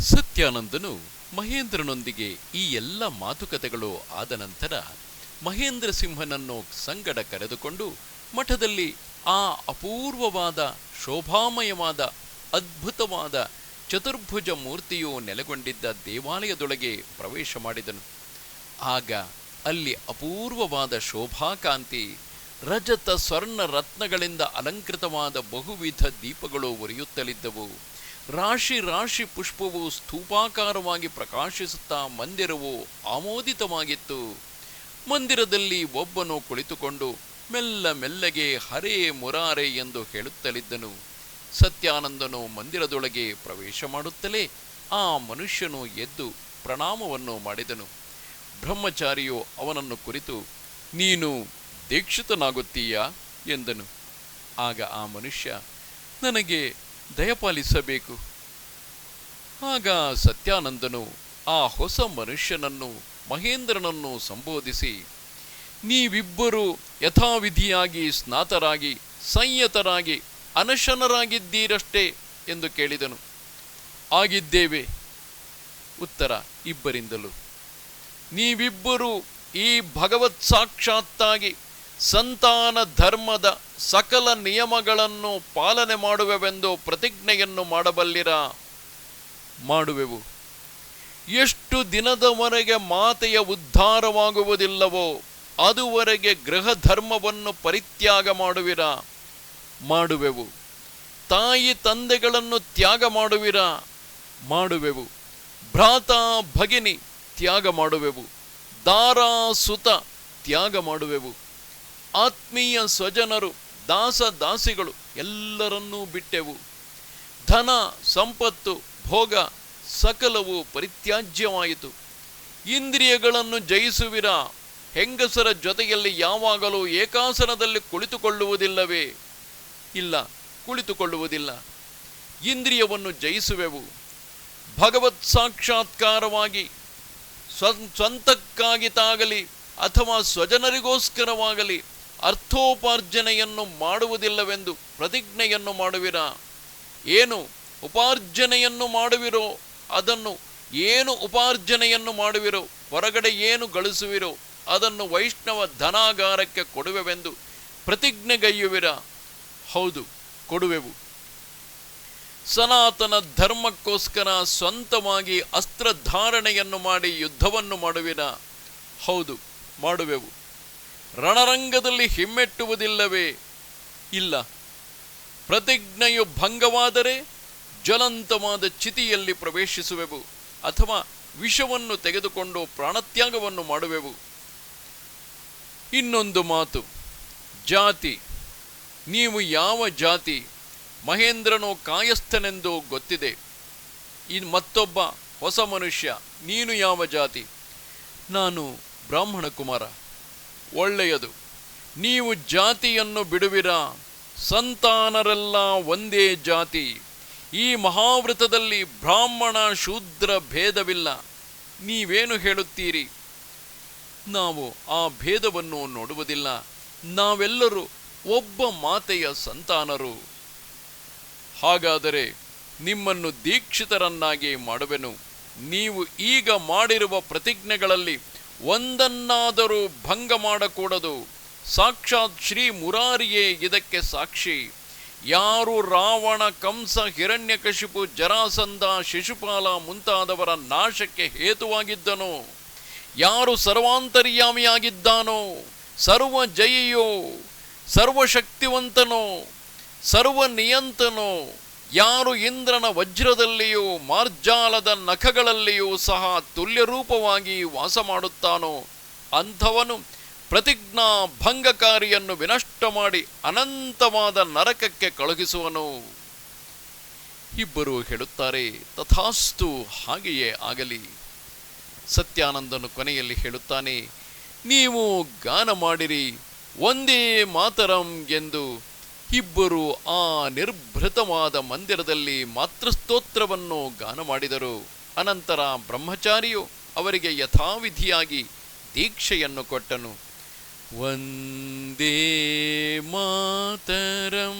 ಸತ್ಯಾನಂದನು ಮಹೇಂದ್ರನೊಂದಿಗೆ ಈ ಎಲ್ಲ ಮಾತುಕತೆಗಳು ಆದ ನಂತರ ಮಹೇಂದ್ರ ಸಿಂಹನನ್ನು ಸಂಗಡ ಕರೆದುಕೊಂಡು ಮಠದಲ್ಲಿ ಆ ಅಪೂರ್ವವಾದ ಶೋಭಾಮಯವಾದ ಅದ್ಭುತವಾದ ಚತುರ್ಭುಜ ಮೂರ್ತಿಯು ನೆಲೆಗೊಂಡಿದ್ದ ದೇವಾಲಯದೊಳಗೆ ಪ್ರವೇಶ ಮಾಡಿದನು. ಆಗ ಅಲ್ಲಿ ಅಪೂರ್ವವಾದ ಶೋಭಾಕಾಂತಿ, ರಜತ ಸ್ವರ್ಣ ರತ್ನಗಳಿಂದ ಅಲಂಕೃತವಾದ ಬಹುವಿಧ ದೀಪಗಳು ಉರಿಯುತ್ತಲಿದ್ದವು ರಾಶಿ ರಾಶಿ ಪುಷ್ಪವು ಸ್ತೂಪಾಕಾರವಾಗಿ ಪ್ರಕಾಶಿಸುತ್ತಾ ಮಂದಿರವು ಆಮೋದಿತವಾಗಿತ್ತು. ಮಂದಿರದಲ್ಲಿ ಒಬ್ಬನು ಕುಳಿತುಕೊಂಡು ಮೆಲ್ಲ ಮೆಲ್ಲಗೆ ಹರೇ ಮುರಾರೆ ಎಂದು ಹೇಳುತ್ತಲಿದ್ದನು. ಸತ್ಯಾನಂದನು ಮಂದಿರದೊಳಗೆ ಪ್ರವೇಶ ಮಾಡುತ್ತಲೇ ಆ ಮನುಷ್ಯನು ಎದ್ದು ಪ್ರಣಾಮವನ್ನು ಮಾಡಿದನು. ಬ್ರಹ್ಮಚಾರಿಯು ಅವನನ್ನು ಕುರಿತು, ನೀನು ದೀಕ್ಷಿತನಾಗುತ್ತೀಯಾ? ಎಂದನು. ಆಗ ಆ ಮನುಷ್ಯ, ನನಗೆ ದಯಪಾಲಿಸಬೇಕು. ಆಗ ಸತ್ಯಾನಂದನು ಆ ಹೊಸ ಮನುಷ್ಯನನ್ನು, ಮಹೇಂದ್ರನನ್ನು ಸಂಬೋಧಿಸಿ, ನೀವಿಬ್ಬರು ಯಥಾವಿಧಿಯಾಗಿ ಸ್ನಾತರಾಗಿ, ಸಂಯತರಾಗಿ, ಅನಶನರಾಗಿದ್ದೀರಷ್ಟೇ? ಎಂದು ಕೇಳಿದನು. ಆಗಿದ್ದೇವೆ. ಉತ್ತರ ಇಬ್ಬರಿಂದಲೂ, ನೀವಿಬ್ಬರು ಈ ಭಗವತ್ ಸಾಕ್ಷಾತ್ತಾಗಿ ಸಂತಾನ ಧರ್ಮದ ಸಕಲ ನಿಯಮಗಳನ್ನು ಪಾಲನೆ ಮಾಡುವೆವೆಂದು ಪ್ರತಿಜ್ಞೆಯನ್ನು ಮಾಡಬಲ್ಲಿರ, ಮಾಡುವೆವು. ಎಷ್ಟು ದಿನದವರೆಗೆ ಮಾತೆಯ ಉದ್ಧಾರವಾಗುವುದಿಲ್ಲವೋ, ಅದುವರೆಗೆ ಗೃಹ ಧರ್ಮವನ್ನು ಪರಿತ್ಯಾಗ ಮಾಡುವಿರ, ಮಾಡುವೆವು. ತಾಯಿ ತಂದೆಗಳನ್ನು ತ್ಯಾಗ ಮಾಡುವಿರ, ಮಾಡುವೆವು. ಭ್ರಾತ ಭಗಿನಿ ತ್ಯಾಗ ಮಾಡುವೆವು. ದಾರಾ ಸುತ ತ್ಯಾಗ ಮಾಡುವೆವು. ಆತ್ಮೀಯ ಸ್ವಜನರು, ದಾಸ ದಾಸಿಗಳು ಎಲ್ಲರನ್ನೂ ಬಿಟ್ಟೆವು. ಧನ, ಸಂಪತ್ತು, ಭೋಗ ಸಕಲವು ಪರಿತ್ಯಾಜ್ಯವಾಯಿತು. ಇಂದ್ರಿಯಗಳನ್ನು ಜಯಿಸುವಿರ? ಹೆಂಗಸರ ಜೊತೆಯಲ್ಲಿ ಯಾವಾಗಲೂ ಏಕಾಸನದಲ್ಲಿ ಕುಳಿತುಕೊಳ್ಳುವುದಿಲ್ಲವೇ? ಇಲ್ಲ, ಕುಳಿತುಕೊಳ್ಳುವುದಿಲ್ಲ. ಇಂದ್ರಿಯವನ್ನು ಜಯಿಸುವೆವು. ಭಗವತ್ ಸಾಕ್ಷಾತ್ಕಾರವಾಗಿ, ಸ್ವ, ಸ್ವಂತಕ್ಕಾಗಿ ತಾಗಲಿ ಅಥವಾ ಸ್ವಜನರಿಗೋಸ್ಕರವಾಗಲಿ ಅರ್ಥೋಪಾರ್ಜನೆಯನ್ನು ಮಾಡುವುದಿಲ್ಲವೆಂದು ಪ್ರತಿಜ್ಞೆಯನ್ನು ಮಾಡುವಿರ? ಏನು ಉಪಾರ್ಜನೆಯನ್ನು ಮಾಡುವಿರೋ? ಅದನ್ನು ಏನು ಉಪಾರ್ಜನೆಯನ್ನು ಮಾಡುವಿರೋ? ಹೊರಗಡೆ ಏನು ಗಳಿಸುವಿರೋ? ಅದನ್ನು ವೈಷ್ಣವ ಧನಾಗಾರಕ್ಕೆ ಕೊಡುವೆವೆಂದು ಪ್ರತಿಜ್ಞೆಗೈಯುವಿರ ಹೌದು, ಕೊಡುವೆವು. ಸನಾತನ ಧರ್ಮಕ್ಕೋಸ್ಕರ ಸ್ವಂತವಾಗಿ ಅಸ್ತ್ರಧಾರಣೆಯನ್ನು ಮಾಡಿ ಯುದ್ಧವನ್ನು ಮಾಡುವಿರ? ಹೌದು, ಮಾಡುವೆವು. ರಣರಂಗದಲ್ಲಿ ಹಿಮ್ಮೆಟ್ಟುವುದಿಲ್ಲವೇ? ಇಲ್ಲ. ಪ್ರತಿಜ್ಞೆಯು ಭಂಗವಾದರೆ ಜ್ವಲಂತವಾದ ಚಿತಿಯಲ್ಲಿ ಪ್ರವೇಶಿಸುವೆವು ಅಥವಾ ವಿಷವನ್ನು ತೆಗೆದುಕೊಂಡು ಪ್ರಾಣತ್ಯಾಗವನ್ನು ಮಾಡುವೆವು. ಇನ್ನೊಂದು ಮಾತು. ಜಾತಿ. ನೀವು ಯಾವ ಜಾತಿ? ಮಹೇಂದ್ರನು ಕಾಯಸ್ಥನೆಂದು ಗೊತ್ತಿದೆ. ಇನ್ ಮತ್ತೊಬ್ಬ ಹೊಸ ಮನುಷ್ಯ, ನೀನು ಯಾವ ಜಾತಿ? ನಾನು ಬ್ರಾಹ್ಮಣ ಕುಮಾರ ಒಳ್ಳೆಯದು. ನೀವು ಜಾತಿಯನ್ನು ಬಿಡುವಿರ? ಸಂತಾನರೆಲ್ಲ ಒಂದೇ ಜಾತಿ. ಈ ಮಹಾವೃತದಲ್ಲಿ ಬ್ರಾಹ್ಮಣ ಶೂದ್ರ ಭೇದವಿಲ್ಲ. ನೀವೇನು ಹೇಳುತ್ತೀರಿ? ನಾವು ಆ ಭೇದವನ್ನು ನೋಡುವುದಿಲ್ಲ. ನಾವೆಲ್ಲರೂ ಒಬ್ಬ ಮಾತೆಯ ಸಂತಾನರು. ಹಾಗಾದರೆ ನಿಮ್ಮನ್ನು ದೀಕ್ಷಿತರನ್ನಾಗಿ ಮಾಡುವೆನು. ನೀವು ಈಗ ಮಾಡಿರುವ ಪ್ರತಿಜ್ಞೆಗಳಲ್ಲಿ ಒಂದನ್ನಾದರೂ ಭಂಗ ಮಾಡಕೂಡದು. ಸಾಕ್ಷಾತ್ ಶ್ರೀ ಮುರಾರಿಯೇ ಇದಕ್ಕೆ ಸಾಕ್ಷಿ. ಯಾರು ರಾವಣ, ಕಂಸ ಹಿರಣ್ಯಕಶಿಪು ಜರಾಸಂಧ, ಶಿಶುಪಾಲ ಮುಂತಾದವರ ನಾಶಕ್ಕೆ ಹೇತುವಾಗಿದ್ದನೋ. ಯಾರು ಸರ್ವಾಂತರ್ಯಾಮಿಯಾಗಿದ್ದಾನೋ, ಸರ್ವ ಜಯಿಯೋ, ಸರ್ವಶಕ್ತಿವಂತನೋ, ಸರ್ವ ನಿಯಂತನೋ ಯಾರು ಇಂದ್ರನ ವಜ್ರದಲ್ಲಿಯೂ ಮಾರ್ಜಾಲದ ನಖಗಳಲ್ಲಿಯೂ ಸಹ ತುಲ್ಯರೂಪವಾಗಿ ವಾಸ ಮಾಡುತ್ತಾನೋ ಅಂಥವನು ಪ್ರತಿಜ್ಞಾ ಭಂಗಕಾರಿಯನ್ನು ವಿನಷ್ಟ ಮಾಡಿ ಅನಂತವಾದ ನರಕಕ್ಕೆ ಕಳುಹಿಸುವನು. ಇಬ್ಬರು ಹೇಳುತ್ತಾರೆ, ತಥಾಸ್ತು, ಹಾಗೆಯೇ ಆಗಲಿ. ಸತ್ಯಾನಂದನು ಕೊನೆಯಲ್ಲಿ ಹೇಳುತ್ತಾನೆ, ನೀವು ಗಾನ ಮಾಡಿರಿ, ಒಂದೇ ಮಾತರಂ ಎಂದು ಇಬ್ಬರು ಆ ನಿರ್ಭೃತವಾದ ಮಂದಿರದಲ್ಲಿ ಮಾತೃಸ್ತೋತ್ರವನ್ನು ಗಾನ ಮಾಡಿದರು. ಅನಂತರ ಬ್ರಹ್ಮಚಾರಿಯು ಅವರಿಗೆ ಯಥಾವಿಧಿಯಾಗಿ ದೀಕ್ಷೆಯನ್ನು ಕೊಟ್ಟನು. ವಂದೇ ಮಾತರಂ.